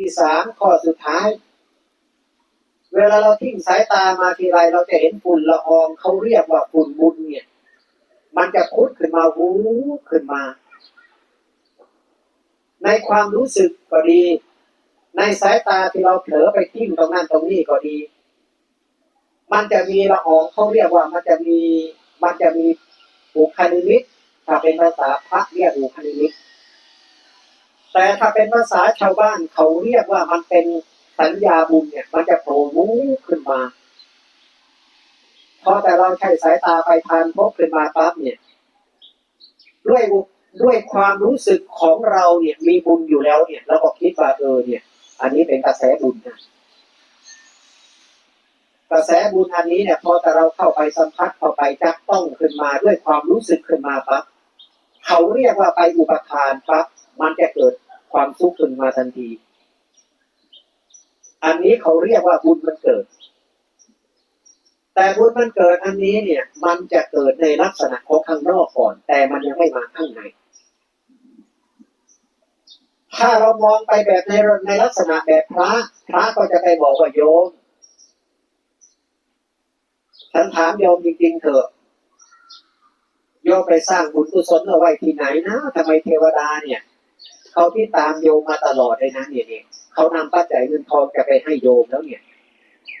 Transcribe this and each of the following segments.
ที่สามข้อสุดท้าย เวลาเราทิ้งสายตามาทีไรเราจะเห็นฝุ่นละอองเขาเรียกว่าฝุ่นบุญเนี่ย มันจะพุดขึ้นมาวูขึ้นมา ในความรู้สึกก็ดี ในสายตาที่เราเผลอไปทิ้งตรงนั้นตรงนี้ก็ดี มันจะมีละอองเขาเรียกว่ามันจะมีมันจะมีอุคานิมิตถ้าเป็นภาษาพระเรียกอุคานิมิต แต่ถ้าเป็นภาษาชาวบ้านเขาเรียกว่ามันเป็นสัญญาบุญเนี่ย มันจะโผล่วูบขึ้นมาพอแต่เราใช้สายตาไปทานพบขึ้นมาปั๊บเนี่ย ด้วยด้วยความรู้สึกของเราเนี่ยมีบุญอยู่แล้วเนี่ยเราก็คิดว่าเออเนี่ย อันนี้เป็นกระแสบุญนะกระแสบุญอันนี้เนี่ย พอแต่เราเข้าไปสัมผัสเข้าไปจับต้องขึ้นมาด้วยความรู้สึกขึ้นมาปั๊บเขาเรียกว่าไปอุปทานปั๊บมันจะเกิด ความสุขขึ้นมาทันที อันนี้เขาเรียกว่าบุญมันเกิด แต่บุญมันเกิดอันนี้เนี่ย มันจะเกิดในลักษณะของข้างนอกก่อน แต่มันยังไม่มาข้างใน ถ้าเรามองไปแบบในในลักษณะแบบพระ พระก็จะไปบอกว่าโยมฉันถามโยมจริงๆเถอะโยมไปสร้างบุญกุศลเอาไว้ที่ไหนนะทำไมเทวดาเนี่ย เขาที่ตามโยมมาตลอดเลยนะเนี่ยเนี่ยเขานำปัจจัยเงินทองจะไปให้โยมแล้วเนี่ย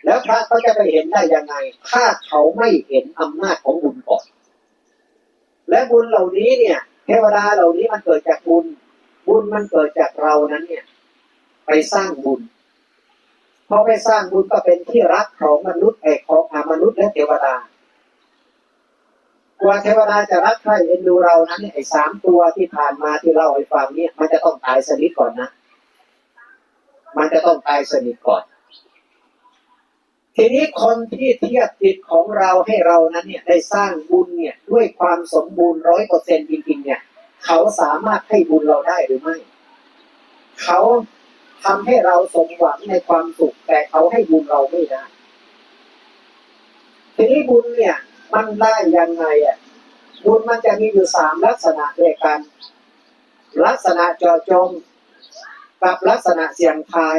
แล้วพระเขาจะไปเห็นได้ยังไง ถ้าเขาไม่เห็นอำนาจของบุญก่อน และบุญเหล่านี้เนี่ย เทวดาเหล่านี้มันเกิดจากบุญ บุญมันเกิดจากเรานั้นเนี่ย ไปสร้างบุญพอไปสร้างบุญก็เป็นที่รักของมนุษย์เอกของอมนุษย์และเทวดา ว่าเทวดาจะรักใครเอ็นดูเรานั้นเนี่ยไอ้สามตัวที่ผ่านมาที่เล่าให้ฟังเนี่ยมันจะต้องตายสนิทก่อนนะ มันจะต้องตายสนิทก่อน ทีนี้คนที่เทียบจิตของเราให้เรานั้นเนี่ยได้สร้างบุญเนี่ยด้วยความสมบูรณ์ร้อยเปอร์เซ็นจริงๆเนี่ย เขาสามารถให้บุญเราได้หรือไม่ เขาทำให้เราสมหวังในความสุขแต่เขาให้บุญเราไม่ได้ ทีนี้บุญเนี่ย มันได้ยังไงอะบุญมันจะมีอยู่สามลักษณะด้วยกัน ลักษณะเจาะจง กับลักษณะเสียงทาย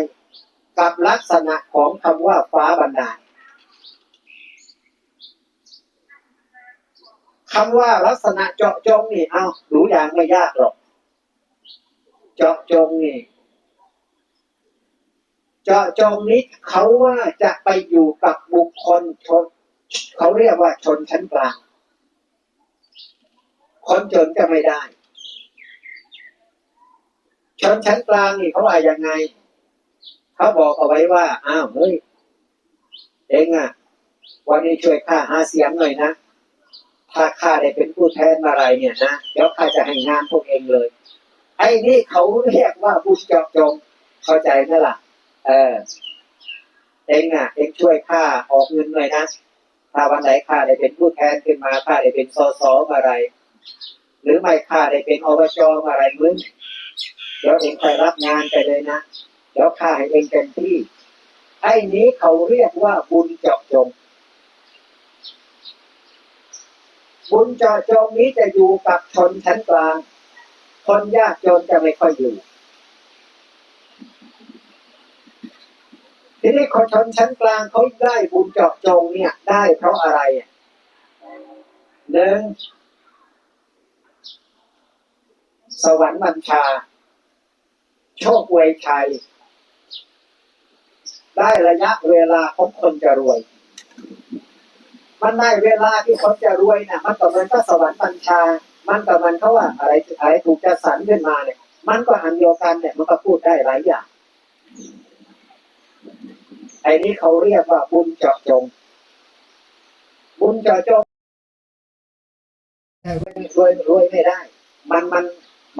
กับลักษณะของคำว่าฟ้าบันดาลคำว่าลักษณะเจาะจงนี่ เอาดูอย่างไม่ยากหรอก เจาะจงนี่ เจาะจงนี้เขาว่าจะไปอยู่กับบุคคลชน เขาเรียกว่าชนชั้นกลาง คนจนจะไม่ได้ ชนชั้นกลางนี่เขาว่ายังไง เขาบอกเอาไว้ว่า อ้าวเฮ้ยเองอะวันนี้ช่วยข้าหาเสียงหน่อยนะ ถ้าข้าได้เป็นผู้แทนอะไรเนี่ยนะเดี๋ยวข้าจะให้งานพวกเองเลย ไอ้นี่เขาเรียกว่าผู้จาะจงเข้าใจไหมล่ะ เออเองอะ เองช่วยข้าออกเงินหน่อยนะ ถ้าวันไหนข้าได้เป็นผู้แทนขึ้นมาข้าได้เป็นสสอะไร หรือไม่ข้าได้เป็นอบจอะไรมึงเดี๋ยวเองไปรับงานไปเลยนะเดี๋ยวข้าให้เองเต็มที่ไอ้นี้เขาเรียกว่าบุญเจาะจง บุญเจาะจงนี้จะอยู่กับชนชั้นกลาง คนยากจนจะไม่ค่อยอยู่ ทีนี้คนชนชั้นกลางเขาได้บุญเจาะจงเนี่ย ได้เพราะอะไรหนึ่งสวรรค์บัญชา โชคเวชัย ได้ระยะเวลาของคนจะรวย มันได้เวลาที่คนจะรวยนี่ยมันก็เหมันก็สวรรค์บัญชา มันก็มันเขาว่าอะไรอะไรถูกจะสรรขึ้นมาเนี่ย มันก็อันเดียวกันเนี่ยมันก็พูดได้หลายอย่าง ไอ้นี้เขาเรียกว่าบุญเจาะจง บุญเจาะจงรวยรวยไม่ได้ มันมัน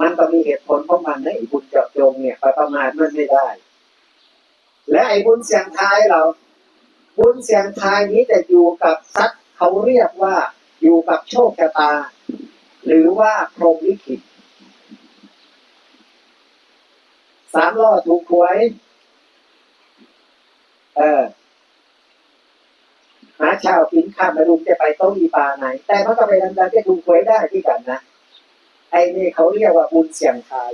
มันก็มีเหตุผลของมันนะไอ้บุญเจาะจงเนี่ยประมาทมันไม่ได้ และไอ้บุญเสียงทายเรา บุญเสียงทายนี้จะอยู่กับทรัพย์เขาเรียกว่าอยู่กับโชคชะตา หรือว่าพรหมลิขิตสามล้อถูกหวย เออ หาชาวกินข้ามม่รู้จะไปต้องอีปลาไหน แต่มันก็ไปดันดันจะถูหวยได้ที่กันนะไอ้นี่เขาเรียกว่าบุญเสี่ยงทาย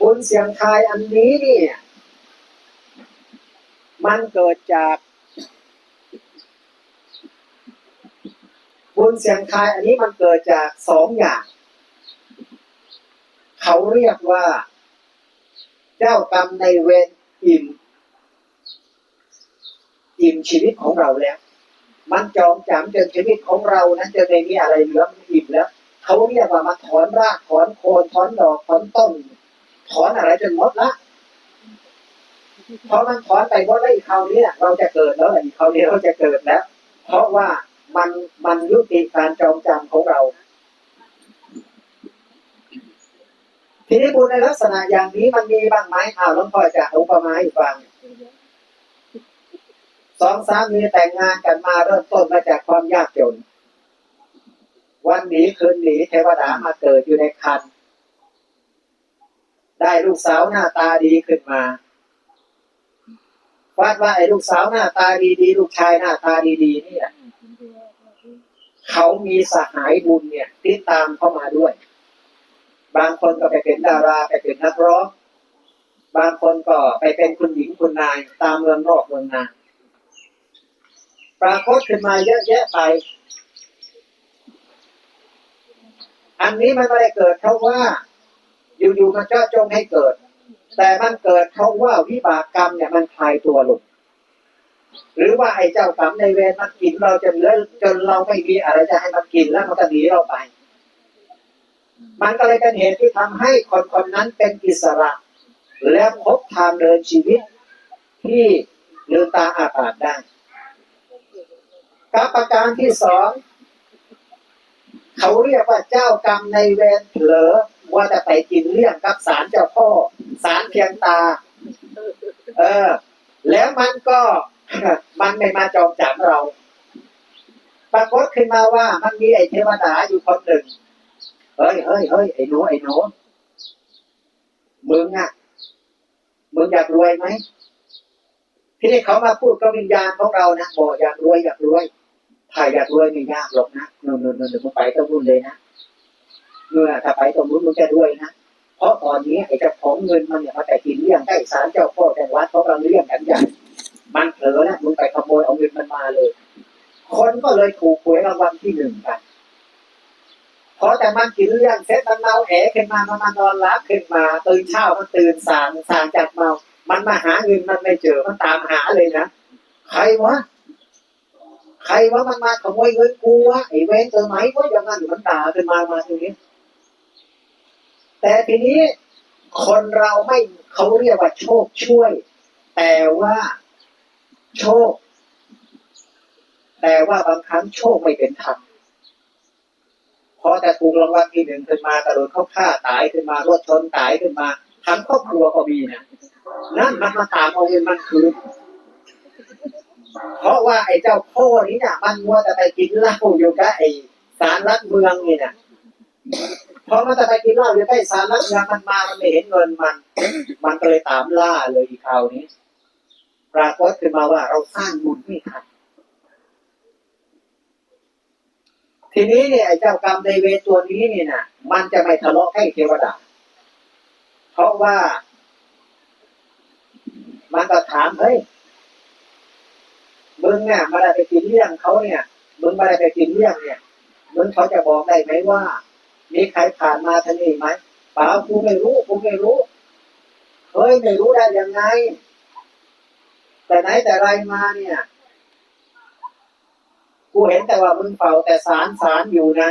บบุญเสียงทายอันนี้เนี่ย มันเกิดจาก บุญเสียงทายอันนี้มันเกิดจากสองอย่าง เขาเรียกว่า เจ้ากรรมในเวร อิ่มอิ่มชีวิตของเราแล้ว มันจองจำจนชีวิตของเรานั้นจะไม่มีอะไรเหลืออิ่มแล้วเขาเรียกว่ามันถอนรากถอนโคนถอนดอกถอนต้นถอนอะไรจนหมดละเพอมันถอนไปหมดแล้วอีกคราวนี้เราจะเกิดแล้วอีกคราวนี้เราจะเกิดแล้ว เพราะว่ามันมันยุติการจองจำของเรา ทีนี้บุญในลักษณะอย่างนี้มันมีบ้างไหมอ้าวหลวงพ่อจะอุปมาให้ฟังสองสามีแต่งงานกันมาเริ่มต้นมาจากความยากจน วันหนีคืนหนีเทวดามาเกิดอยู่ในคัน ได้ลูกสาวหน้าตาดีขึ้นมาวัดว่าไอ้ลูกสาวหน้าตาดีๆลูกชายหน้าตาดีๆนี่แหละเขามีสหายบุญเนี่ยติดตามเข้ามาด้วย บางคนก็ไปเป็นดาราไปเป็นนักร้องบางคนก็ไปเป็นคุณหญิงคุณนายตามเมืองนอกเมืองนาปรากฏขึ้นมาเยอะแยะไป อันนี้มันไม่ได้เกิดเพราะว่า อยู่ๆมันเจาะจงให้เกิด แต่มันเกิดเพราะว่าวิบากกรรมเนี่ยมันคลายตัวลงหรือว่าไอ้เจ้ากรรมในเวรมันกินเราจนเลือจนเราไม่มีอะไรจะให้มันกินแล้วมันก็หนีเราไป มันก็เลยเป็นเหตุที่ทำให้คนคนนั้นเป็นอิสระ และพบทางเดินชีวิตที่ลืมตาอาปากได้กับประการที่สองเขาเรียกว่าเจ้ากรรมในเวรเผลอว่าจะไปกินเรื่องกับสารเจ้าพ่อสารเพียงตา เออ แล้วมันก็มันไม่มาจองจำเราปรากฏขึ้นมาว่ามันมีไอเทวดาอยู่คนหนึ่ง ฮ้ยเฮ้ยเฮ้ยไอ้หนูไอ้หนูมึงอะมึงอยากรวยไหมที่นี่เขามาพูดกับวิญญาณของเรานะบอกอยากรวยอยากรวยถ้าอยากรวยไม่ยากหรอกนะนู่นนู่นนู่นมึงไปตรงนู้นเลยนะเมื่อถ้าไปตรงนู้นมึงจะรวยนะเพราะตอนนี้ไอ้เจ้าของเงินมันเนี่ยมาแต่กินเลี้ยงใกล้ศาลเจ้าพ่อแต่วัดเขากำลังเลี้ยงกันใหญ่มันเผลอนะมึงไปขโมยเอาเงินมันมาเลย คนก็เลยถูกหวยรางวัลที่หนึ่งกัน พอแต่มันกินเลี้ยงเสร็จมันเมาแอะขึ้นมามันมานอนรับขึ้นมาตื่นเช้ามันตื่นสางสางจากเมา มันมาหาเงินมันไม่เจอมันตามหาเลยนะใครวะใครวะมันมาขโมยเงินกูวะไอ้เวนเจอไหมวะอย่างนั้นมันด่าขึ้นมามาตรงนี้แต่ทีนี้คนเราไม่เขาเรียกว่าโชคช่วย แต่ว่าโชค แต่ว่าบางครั้งโชคไม่เป็นธรรม พอแต่ถูกรางวัลที่หนึ่งขึ้นมาตะโดนเขาฆ่าตายขึ้นมารถชนตายขึ้นมาทั้งครอบครัวก็มีนะนั่นมันมาตามเอาเงินมันคืนเพราะว่าไอ้เจ้าพ่อนี้เนี่ยมันมัวแต่ไปกินเหล้าอยู่กับไอ้สารลักเมืองนี่นะพอมันจะไปกินเหล้าอยู่ใกล้สารลักเมืองมันมามันไม่เห็นเงินมัน มันก็เลยตามล่าเลยอีกคราวนี้ปรากฏขึ้นมาว่าเราสร้างบุญไม่ทัน ทีนี้เนี่ยไอ้เจ้ากรรมในเวรตัวนี้เนี่ยนะมันจะไม่ทะเลาะให้เทวดา เพราะว่า มันก็ถามเฮ้ยมึงเนี่ยมาได้ไปกินเลี้ยงเขาเนี่ยมึงมาได้ไปกินเลี้ยงเนี่ยมึงเขาจะบอกได้ไหมว่า มีใครผ่านมาทางนี้ไหมเปล่ากูไม่รู้กูไม่รู้เฮ้ยไม่รู้ได้ยังไง แต่ไหนแต่ไรมาเนี่ย กูเห็นแต่ว่ามึงเป่าแต่สารสารอยู่นะ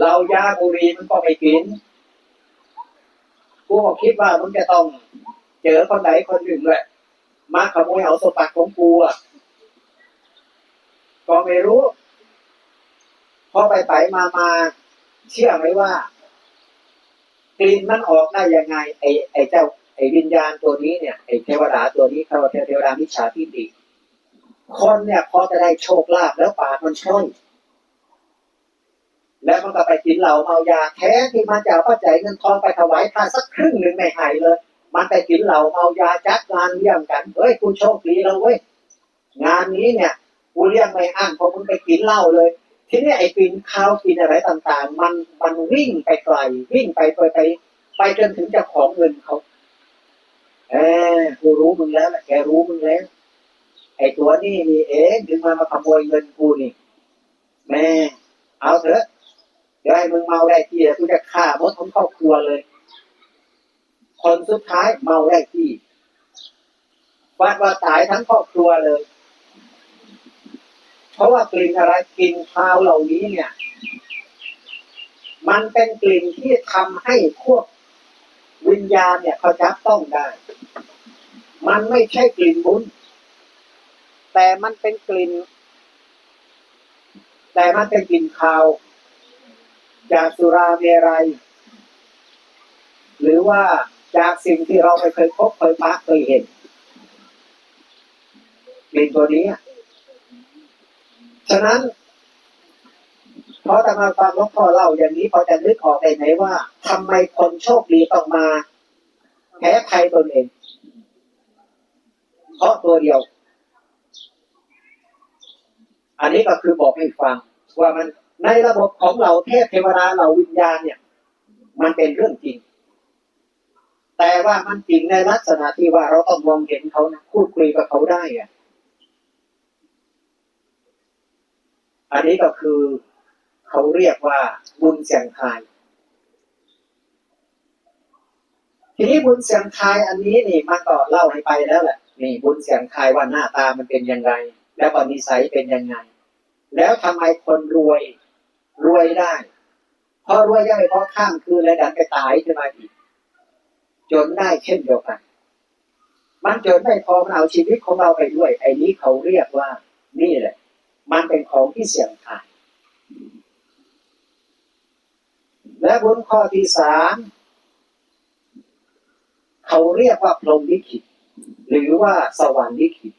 เรายาบุรีมันก็ไม่กิน กูก็คิดว่ามึงจะต้อง เจอคนไหนคนหนึ่งแหละมาขโมยเอาสมบัติของกูอะ ก็ไม่รู้พอไปไปมามาเชื่อไหมว่ากลิ่นมันออกได้ยังไง ไอ้ไอ้เจ้าไอ้วิญญาณตัวนี้เนี่ยไอ้เทวดาตัวนี้เขาเทวดามิจฉาทิฏฐิ คนเนี่ยพอจะได้โชคลาภแล้วปากมันช่อยแล้วมันก็ไปกินเหล้าเมายาแท้ที่มันจะเอาปัจจัยเงินทองไปถวายทานสักครึ่งหนึ่งไม่หายเลย มันไปกินเหล้าเมายาจัดงานเลี้ยงกันเฮ้ยกูโชคดีแล้วเว้ยงานนี้เนี่ยกูเลี้ยงไม่อั้นเพราะมึงไปกินเหล้าเลย ทีนี้ไอ้กินข้าวกินอะไรต่างๆ มันมันวิ่งไปไกลวิ่งไปไปไปไปจนถึงเจะของเงินเขาเออกูรู้มึงแล้วแหละแกรู้มึงแล้ว ไอ้ตัวนี่นี่เองถึงมามาขโมยเงินกูนี่แม่เอาเถอะเดี๋ยวให้มึงเมาได้ที่กูจะฆ่าหมดทั้งครอบครัวเลย คนสุดท้ายเมาได้ที่ฟาดว่าตายทั้งครอบครัวเลย เพราะว่ากลิ่นอะไรกลิ่นคาวเหล่านี้เนี่ย มันเป็นกลิ่นที่ทำให้พวกวิญญาณเนี่ยเขาจับต้องได้ มันไม่ใช่กลิ่นบุญ แต่มันเป็นกลิ่น แต่มันเป็นกลิ่นคาวจากสุราเมรัย หรือว่าจากสิ่งที่เราไม่เคยพบเคยปะเคยเห็นกลิ่นตัวนี้ ฉะนั้นเพราะแต่มาฟังหลวงพ่อเล่าอย่างนี้พอจะนึกออกได้ไหมว่าทำไมคนโชคดีต้องมาแพ้ภัยตนเอง เพราะตัวเดียว อันนี้ก็คือบอกให้ฟังว่ามันในระบบของเราเทพเทวดาเราวิญญาณเนี่ย มันเป็นเรื่องจริง แต่ว่ามันจริงในลักษณะที่ว่าเราต้องมองเห็นเขานะพูดคุยกับเขาได้อะอันนี้ก็คือเขาเรียกว่าบุญเสียงทาย ทีนี้บุญเสียงทายอันนี้นี่มันก็เล่าให้ไปแล้วแหละนี่บุญเสียงทายว่าหน้าตามันเป็นยังไง แล้วก็นิสัยเป็นยังไง แล้วทำไมคนรวย รวยได้เพอรวยได้เพราะข้ามคืนแล้วดันไปตายขึ้นมาอีก จนได้เช่นเดียวกัน มันจนไม่พอมันเอาชีวิตของเราไปด้วย ไอ้นี้เขาเรียกว่า นี่แหละ มันเป็นของที่เสี่ยงทายและบุญข้อที่สามเขาเรียกว่าพรหมลิขิตหรือว่าสวรรค์ลิขิต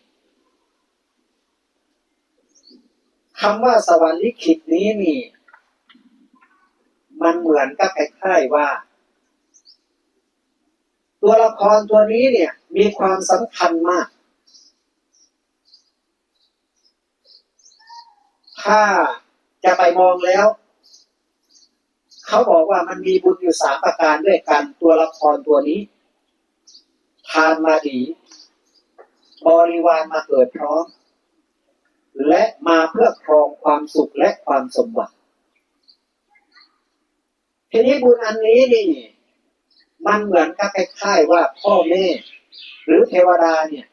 คำว่าสวรรค์ลิขิตนี้นี่ มันเหมือนกับคล้ายๆว่า ตัวละครตัวนี้เนี่ย มีความสำคัญมาก ถ้าจะไปมองแล้ว เขาบอกว่ามันมีบุญอยู่สามประการด้วยกันตัวละครตัวนี้ ทานมาดี บริวารมาเกิดพร้อม และมาเพื่อครองความสุขและความสมบัติทีนี้บุญอันนี้นี่ มันเหมือนกับคล้ายๆว่าพ่อแม่ หรือเทวดาเนี่ย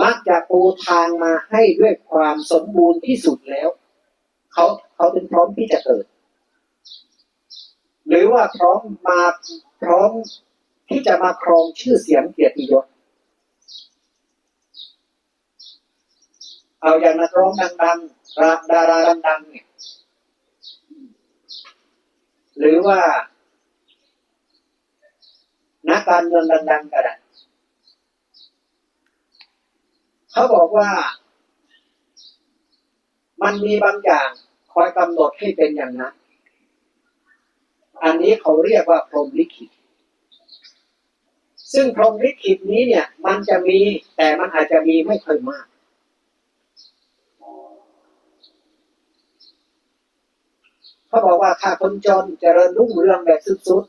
มักจะปูทางมาให้ด้วยความสมบูรณ์ที่สุดแล้ว เขาเขาถึงพร้อมที่จะเกิด หรือว่าพร้อมมาพร้อมที่จะมาครองชื่อเสียงเกียรติยศ เอาอย่างนักร้องดังๆดาราดังๆเนี่ยหรือว่า นักการเมืองดังๆก็ได้เขาบอกว่า มันมีบางอย่างคอยกำหนดให้เป็นอย่างนั้น อันนี้เขาเรียกว่าพรหมลิขิต ซึ่งพรหมลิขิตนี้เนี่ย มันจะมีแต่มันอาจจะมีไม่ค่อยมาก เขาบอกว่าถ้าคนจนเจริญรุ่งเรืองแบบสุด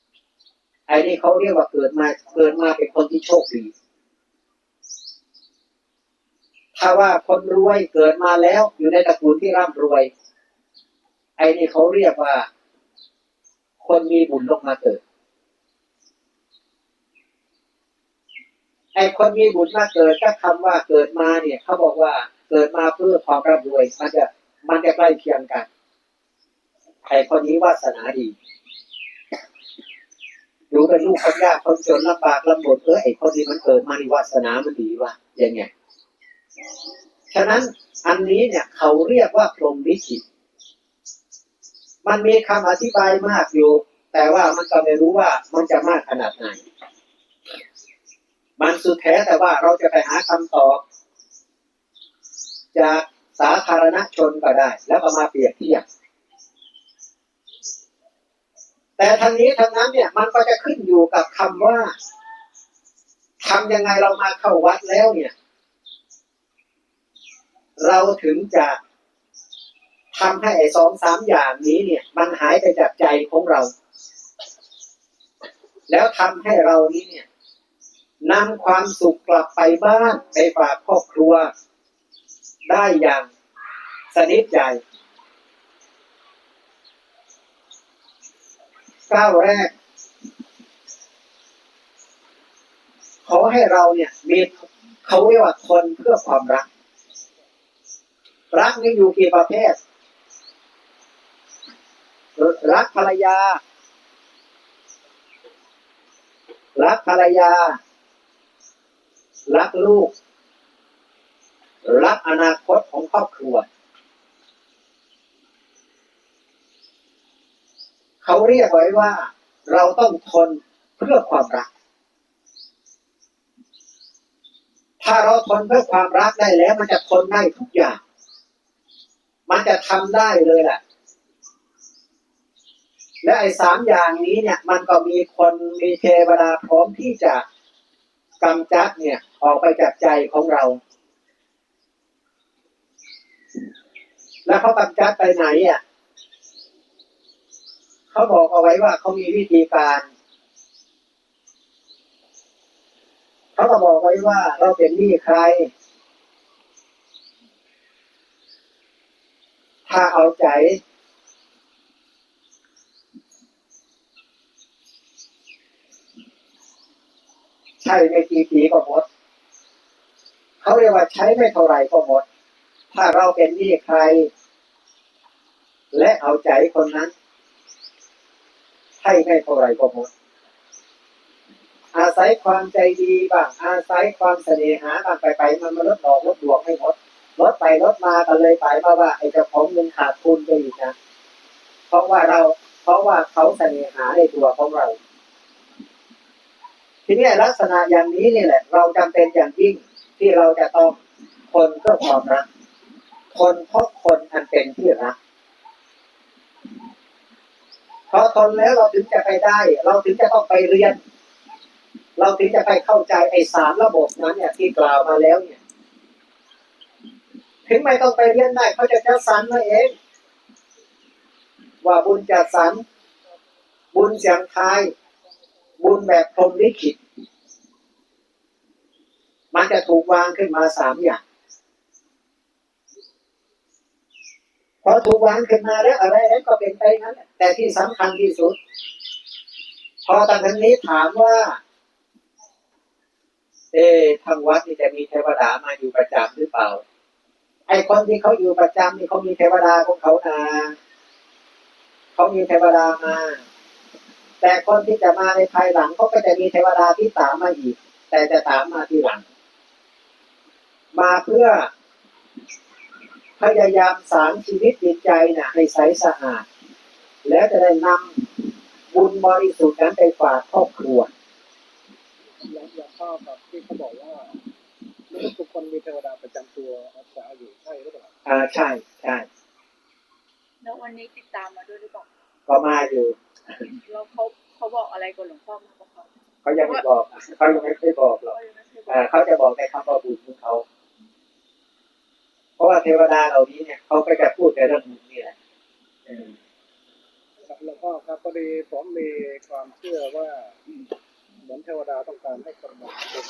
ๆไอ้นี่เขาเรียกว่าเกิดมาเกิดมาเป็นคนที่โชคดีถ้าว่าคนรวยเกิดมาแล้วอยู่ในตระกูลที่ร่ำรวย ไอ้นี่เขาเรียกว่า คนมีบุญลงมาเกิด ไอ้คนมีบุญมาเกิดถ้าคำว่าเกิดมาเนี่ยเขาบอกว่าเกิดมาเพื่อความร่ำรวย มันจะมันจะใกล้เคียงกัน ไอ้คนนี้วาสนาดีอยู่เป็นลูกคนยากคนจนลำบากลำบนเออไอ้คนนี้มันเกิดมาในวาสนามันดีว่ะอยังไงฉะนั้นอันนี้เนี่ยเขาเรียกว่าพรหมลิขิตมันมีคำอธิบายมากอยู่ แต่ว่ามันก็ไม่รู้ว่ามันจะมากขนาดไหน มันสุดแท้แต่ว่าเราจะไปหาคำตอบ จากสาธารณชนก็ได้ แล้วก็มาเปรียบเทียบ แต่ทางนี้ทางนั้นเนี่ยมันก็จะขึ้นอยู่กับคำว่าทำยังไงเรามาเข้าวัดแล้วเนี่ย เราถึงจะทำให้ไอ้สองสามอย่างนี้เนี่ย มันหายไปจากใจของเรา แล้วทำให้เรานี้เนี่ยนำความสุขกลับไปบ้านไปฝากครอบครัว ได้อย่างสนิทใจ ก้าวแรก ขอให้เราเนี่ยมีเขาเรียกว่าทนเพื่อความรัก รักนี่อยู่กี่ประเภท รักภรรยา รักภรรยา รักลูก รักอนาคตของครอบครัว เขาเรียกไว้ว่า เราต้องทนเพื่อความรัก ถ้าเราทนเพื่อความรักได้แล้ว มันจะทนได้ทุกอย่าง มันจะทำได้เลยแหละและไอ้สามอย่างนี้เนี่ย มันก็มีคนมีเทวดาพร้อมที่จะกำจัดเนี่ย ออกไปจากใจของเรา แล้วเขากำจัดไปไหนอะ เขาบอกเอาไว้ว่าเขามีวิธีการเขาก็บอกไว้ว่าเราเป็นหนี้ใคร ถ้าเอาใจ ใช่ไม่กี่ปีก็หมดเขาเรียกว่าใช้ไม่เท่าไหร่ก็หมด ถ้าเราเป็นหนี้ใคร และเอาใจคนนั้น ให้ไม่เท่าไรก็หมด อาศัยความใจดีบ้าง อาศัยความเสน่หาบ้างไปไปมันมาลดดอกลดดวงให้หมดลดไปลดมากันเลยไปมาว่าไอ้เจ้าของเงินขาดทุนไปอีกนะ เพราะว่าเราเพราะว่าเขาเสน่หาในตัวของเรา ทีนี้ลักษณะอย่างนี้นี่แหละ เราจำเป็นอย่างยิ่งที่เราจะต้องคนเพื่อความรัก คนพราะคนอันเป็นที่รัก พอทนแล้วเราถึงจะไปได้ เราถึงจะต้องไปเรียน เราถึงจะไปเข้าใจไอ้สามระบบนั้นเนี่ยที่กล่าวมาแล้วเนี่ย ถึงไม่ต้องไปเรียนได้เขาจะจัดสรรมาเอง ว่าบุญจัดสรรบุญเสียงทาย บุญแบบพรหมลิขิตมันจะถูกวางขึ้นมาสามอย่าง พอถูกวางขึ้นมาแล้วอะไรนั้นก็เป็นไปนั้น แต่ที่สำคัญที่สุด พอตอนนี้ถามว่า เอ๊ทางวัดนี่จะมีเทวดามาอยู่ประจำหรือเปล่า ไอ้คนที่เขาอยู่ประจำนี่เขามีเทวดาของเขานาเขามีเทวดามา แต่คนที่จะมาในภายหลังเขาก็จะมีเทวดาที่ตามมาอีก แต่จะตามมาทีหลัง มาเพื่อ พยายามสารชีวิตจิตใจนะให้ใสสะอาด แล้วจะได้นำบุญบริสุทธิ์นั้นไปฝากครอบครัวแล้วอย่างพ่อกับที่เขาบอกว่าทุกคนมีเทวดาประจำตัวรักษาอยู่ใช่หรือเปล่าอ่าใช่ใช่แล้ววันนี้ติดตามมาด้วยหรือเปล่าก็มาอยู่แล้วเขาเขาบอกอะไรกับหลวงพ่อมาบอกเขาเขายังไม่บอกเขายังไม่ได้บอกหรอกเขายังไม่เคยบออ่ากเขาจะบอกในคำว่าบุญของ เขาเพราะว่าเทวดาเหล่านี้เนี่ยเขาก็จะพูดแต่เรื่องบุญนี่แหละเออแล้วก็ครับพอดีผมมีความเชื่อว่าเหมือนเทวดาต้องการให้คนมาเป็น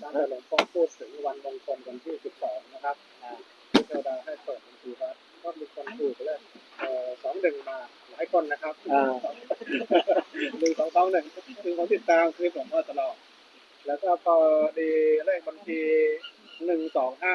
ตั้งแต่หลวงพ่อพูดถึงวันมงคลวันที่12นะครับอ่าที่เทวดาให้เปิดบัญชีวัดก็มีคนถูกแล้วเอ่อสองหนึ่งมาหลายคนนะครับอ่าหนึ่งสองสองหนึ่งคือคนติดตามคลิปหลวงพ่อตลอดแล้วก็พอดีเลขบัญชีหนึ่งสองห้า